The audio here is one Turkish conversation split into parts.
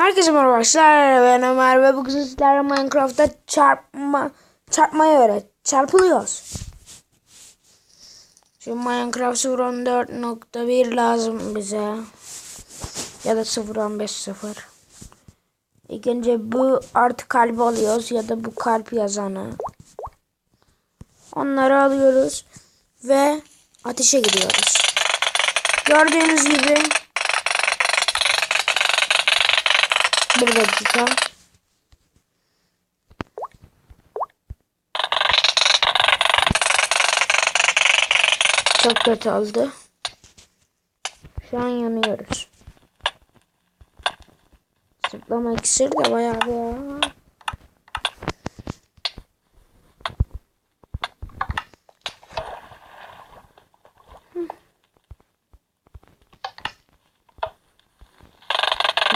Herkese merhaba arkadaşlar. Ben Ömer ve bugün sizlerle Minecraft'ta çarpma çarpmayı öğret. Çarpılıyoruz. Şimdi Minecraft 0.14.1 lazım bize. Ya da 0.15.0. İlk önce bu artı kalbi alıyoruz ya da bu kalp yazanı. Onları alıyoruz ve ateşe giriyoruz. Gördüğünüz gibi Bir dakika. Çok kötü oldu. Şu an yanıyoruz. Zıplama iksir de bayağı ya.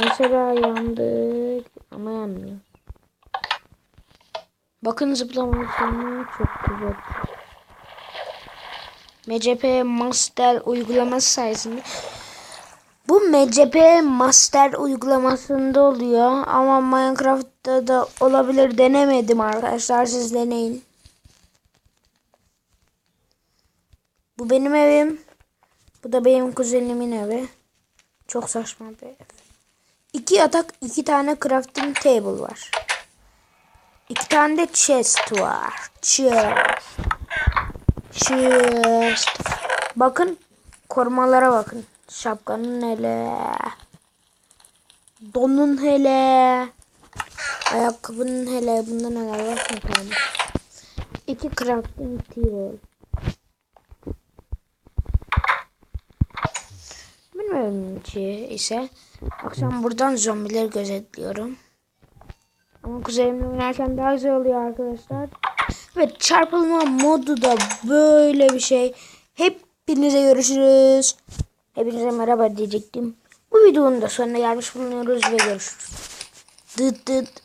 Mesela yandık ama yanmıyor. Bakın zıplama iksiri çok güzel. MCP Master uygulaması sayesinde bu MCP Master uygulamasında oluyor ama Minecraft'ta da olabilir denemedim arkadaşlar siz deneyin. Bu benim evim. Bu da benim kuzenimin evi. Çok saçma bir ev. İki yatak, iki tane crafting table var. İki tane de chest var. Chest. Chest. Bakın korumalara bakın. Şapkanın hele. Donun hele. Ayakkabının hele. Bunda neler var. İki crafting table. Ki ise akşam buradan zombileri gözetliyorum. Ama kuzenimle oynarken daha güzel oluyor arkadaşlar. Ve çarpılma modu da böyle bir şey. Hepinize görüşürüz. Hepinize merhaba diyecektim. Bu videonun da sonuna gelmiş bulunuyoruz ve görüşürüz. Dıt dıt.